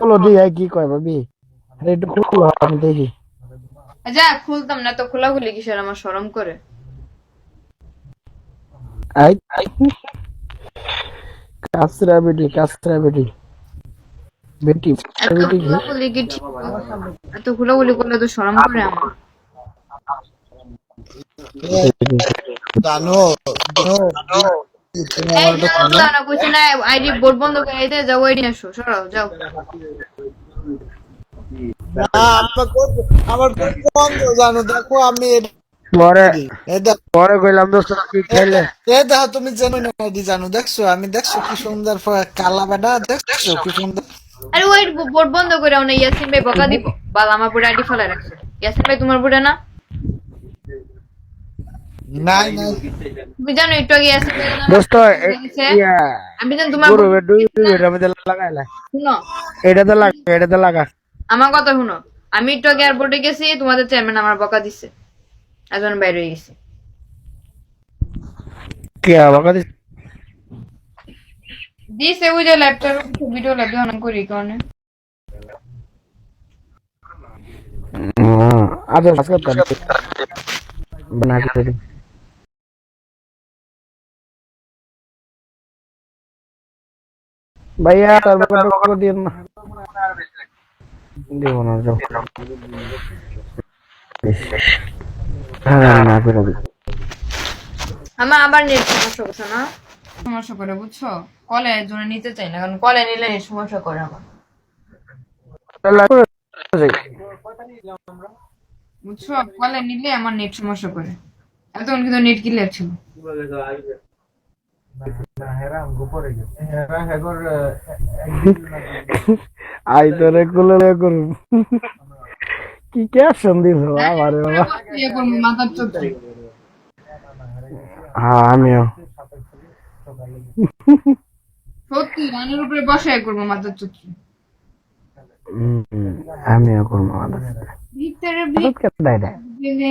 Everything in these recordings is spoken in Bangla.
বলো দি কি কয় ভাবি? আরে একটু খুলো আমি দেখি। যা খুলতাম না তো খোলাখুলি কিসের আমার শরম করে? আই কাসরা বেটি কাসরা বেটি। বেটি এত বেটি? খোলাখুলি কি ঠিক? করলে তো শরম করে আমার। জানো তুমি জানো না আইডি বোর্ড বন্ধ করে দিতে যাও আইডি আসো সরাও যাও। আমার কোন- আমার কোন বন্ধ জানো দেখো আমি পরে পরে কইলাম দোস্ত কি খেলে? এ দেখো তুমি জানো না আইডি জানো দেখছ? আমি দেখছ কি সুন্দর ফ- কালা বেটা দেখছ? কি সুন্দর আরে ওই বোর্ড বন্ধ করে না ইয়াসিন ভাই বকা দিব। বাল আমার পুরো আইডি ফেলা রাখছে। ইয়াসিন ভাই তোমার পুরো না? তুমি জানো একটু আগে দোস্ত আমি জানি তোমার গরু এটা মধ্যে লাগাইলা শুনো। এটাতে লাগা এটাতে লাগা। আমার কথা শুনো। আমি একটু আগে এয়ারপোর্টে গেছি তোমাদের চেয়ারম্যান আমার বকা দিছে। একজন বাইরে হয়ে গেছি। কে বাবা দিস দিছে? ওই যে ল্যাপটপ ভিডিও করি কারণে। আজকে ভাইয়া টার্বো টার্বো দিন? না দেব না যাও। হ্যাঁ, না করে আমার আবার নেট সমস্যা করছে না? সমস্যা করে বুঝছ? কলে জোরে নিতে চাই না কারণ কলে নিলে সমস্যা করে আমার। বুঝছ? কলে নিলে আমার নেট সমস্যা করে। এতক্ষণ কিন্তু নেট ক্লিয়ার ছিল। আই তোরে কুলে করু কি ক্যাপশন দিছ আমারে বাবা ইয়ে করব মাথার হ্যাঁ আমিও সত্যি রানের উপরে বসায় করব মাথার হুম, আমিও করব আমাদের ভিতরে কে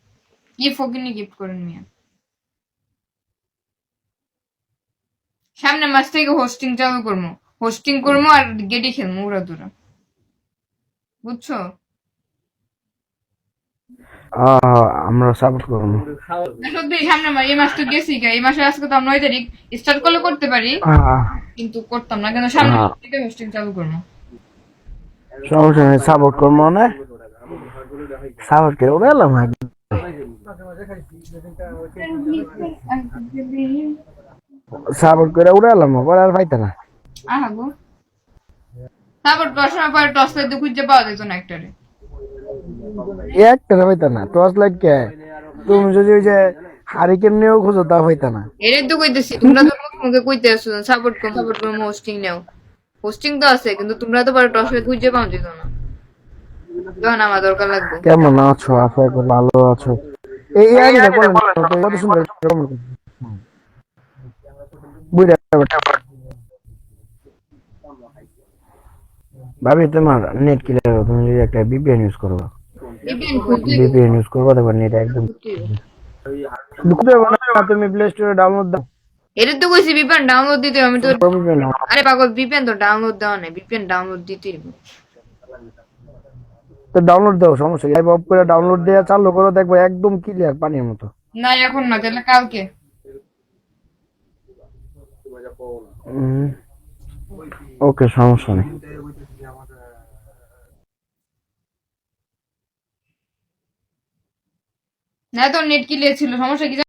কি ফকিনি গিফট করেন মিয়া সামনে মাস থেকে হোস্টিং চালু করব হোস্টিং করব আর গেটি খেলব উড়া দুরা বুঝছ আহ, আমরা সাপোর্ট করব সত্যি সামনে মাস এই মাস তো গেছি। এই মাসে আজকে তো আমরা নয় তারিখ স্টার্ট করলে করতে পারি কিন্তু করতাম না কিন্তু সামনে হ্যাঁ। মাস থেকে হোস্টিং চালু করব সমস্যা নেই সাপোর্ট করব না সাপোর্ট করে ওরা এলাম সাপোর্ট করে এলাম পরে আর পাইতে না। আহা গো তারপর সময় পরে টস লাইট খুঁজে পাওয়া যেত না একটারে। একটা পাইতে না টর্চ লাইট কে? তুমি যদি ওই যে হারিকেন নিয়েও খুঁজো তা হইতে না। এটাই তো কইতেছি তোমরা তো মুখে মুখে সাপোর্ট করো সাপোর্ট করো হোস্টিং নেও। হোস্টিং তো আছে কিন্তু তোমরা তো পরে টস লাইট খুঁজে পাওয়া যেত না। আমার দরকার লাগবে। কেমন আছো? আশা ভালো আছো। এই তো, কত সুন্দর করছে। ব্যাপারটা। ভাবি তোমার নেট ক্লিয়ার তুমি যদি একটা বিপিএন ইউজ করো বিপিএন ইউজ করব দেখো নেট একদম না তুমি প্লে স্টোরে ডাউনলোড দাও এটা তো কইছি বিপিএন ডাউনলোড দিতে আমি তো আরে পাগল বিপিএন তো ডাউনলোড দেওয়া নাই বিপিএন ডাউনলোড দিতেই হবে। তো ডাউনলোড দাও সমস্যা লাইভ অফ করে ডাউনলোড দেয়া চালু করো দেখব একদম ক্লিয়ার পানির মতো। না এখন না তাহলে কালকে। ওকে সমস্যা নেই। না তো নেট ক্লিয়ার ছিল সমস্যা কি?